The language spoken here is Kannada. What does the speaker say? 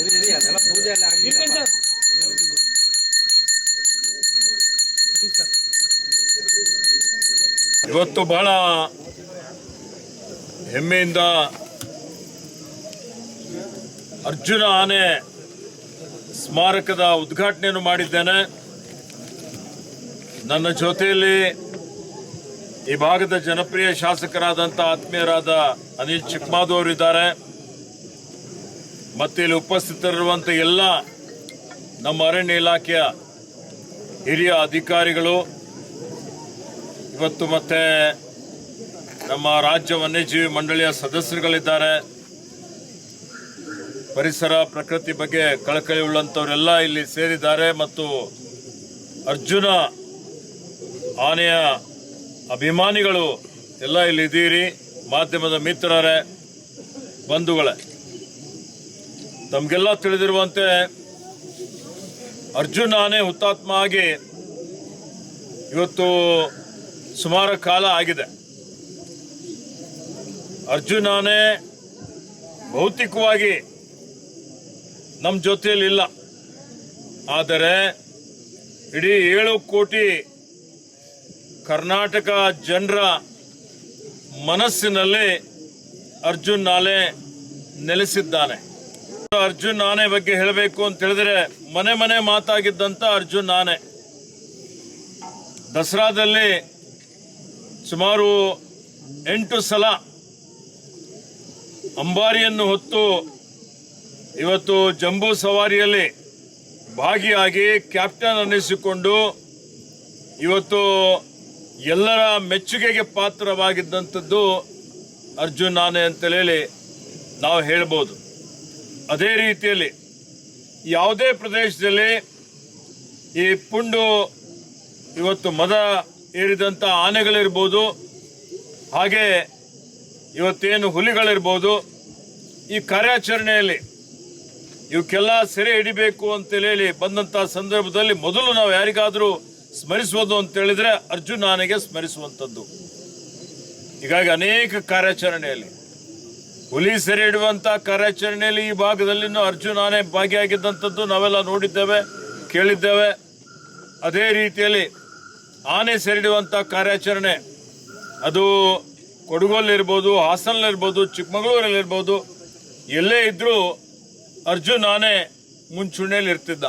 ಇರಿ ಇರಿ ಅದೆಲ್ಲ ಪೂಜೆ ಸರ್ ಇವತ್ತು ಬಹಳ ಹೆಮ್ಮೆಯಿಂದ ಅರ್ಜುನ ಆನೆ ಸ್ಮಾರಕದ ಉದ್ಘಾಟನೆಯನ್ನು ಮಾಡಿದ್ದೇನೆ. ನನ್ನ ಜೊತೆಯಲ್ಲಿ ಈ ಭಾಗದ ಜನಪ್ರಿಯ ಶಾಸಕರಾದಂಥ ಆತ್ಮೀಯರಾದ ಅನಿಲ್ ಚಿಕ್ಮಾದು ಅವರಿದ್ದಾರೆ. ಮತ್ತೆ ಇಲ್ಲಿ ಉಪಸ್ಥಿತರಿರುವಂಥ ಎಲ್ಲ ನಮ್ಮ ಅರಣ್ಯ ಇಲಾಖೆಯ ಹಿರಿಯ ಅಧಿಕಾರಿಗಳು, ಇವತ್ತು ಮತ್ತೆ ನಮ್ಮ ರಾಜ್ಯ ವನ್ಯಜೀವಿ ಮಂಡಳಿಯ ಸದಸ್ಯರುಗಳಿದ್ದಾರೆ. ಪರಿಸರ, ಪ್ರಕೃತಿ ಬಗ್ಗೆ ಕಳಕಳಿ ಉಳ್ಳಂಥವರೆಲ್ಲ ಇಲ್ಲಿ ಸೇರಿದ್ದಾರೆ ಮತ್ತು ಅರ್ಜುನ ಆನೆಯ ಅಭಿಮಾನಿಗಳು ಎಲ್ಲ ಇಲ್ಲಿ ಇದ್ದೀರಿ. ಮಾಧ್ಯಮದ ಮಿತ್ರರೇ, ಬಂಧುಗಳೇ. ತಮಗೆಲ್ಲ ತಿಳಿದಿರುವಂತೆ ಅರ್ಜುನಾನೇ ಹುತಾತ್ಮ ಆಗಿ ಇವತ್ತು ಸುಮಾರು ಕಾಲ ಆಗಿದೆ. ಅರ್ಜುನಾನೇ ಭೌತಿಕವಾಗಿ ನಮ್ಮ ಜೊತೆಯಲ್ಲಿ ಇಲ್ಲ ಆದರೆ ಇಡೀ ಏಳು ಕೋಟಿ ಕರ್ನಾಟಕ ಜನರ ಮನಸ್ಸಿನಲ್ಲಿ ಅರ್ಜುನ್ ನಾಲೆ ನೆಲೆಸಿದ್ದಾನೆ. ಅರ್ಜುನ್ ನಾನೇ ಬಗ್ಗೆ ಹೇಳಬೇಕು ಅಂತ ಹೇಳಿದ್ರೆ ಮನೆ ಮನೆ ಮಾತಾಗಿದ್ದಂತ ಅರ್ಜುನ್ ನಾನೇ. ದಸರಾದಲ್ಲಿ ಸುಮಾರು ಎಂಟು ಸಲ ಅಂಬಾರಿಯನ್ನು ಹೊತ್ತು ಇವತ್ತು ಜಂಬೂ ಸವಾರಿಯಲ್ಲಿ ಭಾಗಿಯಾಗಿ ಕ್ಯಾಪ್ಟನ್ ಅನ್ನಿಸಿಕೊಂಡು ಇವತ್ತು ಎಲ್ಲರ ಮೆಚ್ಚುಗೆಗೆ ಪಾತ್ರವಾಗಿದ್ದಂಥದ್ದು ಅರ್ಜುನ್ ನಾನೇ ಅಂತ ಹೇಳಿ ನಾವು ಹೇಳ್ಬೋದು. ಅದೇ ರೀತಿಯಲ್ಲಿ ಯಾವುದೇ ಪ್ರದೇಶದಲ್ಲಿ ಈ ಪುಂಡು ಇವತ್ತು ಮದ ಏರಿದಂಥ ಆನೆಗಳಿರ್ಬೋದು, ಹಾಗೆ ಇವತ್ತೇನು ಹುಲಿಗಳಿರ್ಬೋದು, ಈ ಕಾರ್ಯಾಚರಣೆಯಲ್ಲಿ ಇವಕ್ಕೆಲ್ಲ ಸೆರೆ ಹಿಡಿಬೇಕು ಅಂತ ಹೇಳಿ ಬಂದಂಥ ಸಂದರ್ಭದಲ್ಲಿ ಮೊದಲು ನಾವು ಯಾರಿಗಾದರೂ ಸ್ಮರಿಸುವುದು ಅಂತ ಹೇಳಿದ್ರೆ ಅರ್ಜುನ್ ಆನೆಗೆ ಸ್ಮರಿಸುವಂಥದ್ದು. ಹೀಗಾಗಿ ಅನೇಕ ಕಾರ್ಯಾಚರಣೆಯಲ್ಲಿ ಹುಲಿ ಸೆರೆ ಹಿಡುವಂಥ ಕಾರ್ಯಾಚರಣೆಯಲ್ಲಿ ಈ ಭಾಗದಲ್ಲಿನೂ ಅರ್ಜುನ್ ಆನೆ ಭಾಗಿಯಾಗಿದ್ದಂಥದ್ದು ನಾವೆಲ್ಲ ನೋಡಿದ್ದೇವೆ, ಕೇಳಿದ್ದೇವೆ. ಅದೇ ರೀತಿಯಲ್ಲಿ ಆನೆ ಸೆರೆಹಿಡುವಂಥ ಕಾರ್ಯಾಚರಣೆ. ಅದು ಕೊಡಗಲ್ಲಿರ್ಬೋದು ಹಾಸನಲ್ಲಿರ್ಬೋದು, ಚಿಕ್ಕಮಗಳೂರಲ್ಲಿರ್ಬೋದು, ಎಲ್ಲೇ ಇದ್ದರೂ ಅರ್ಜುನ್ ಆನೆ ಮುಂಚೂಣಿಯಲ್ಲಿ ಇರ್ತಿದ್ದ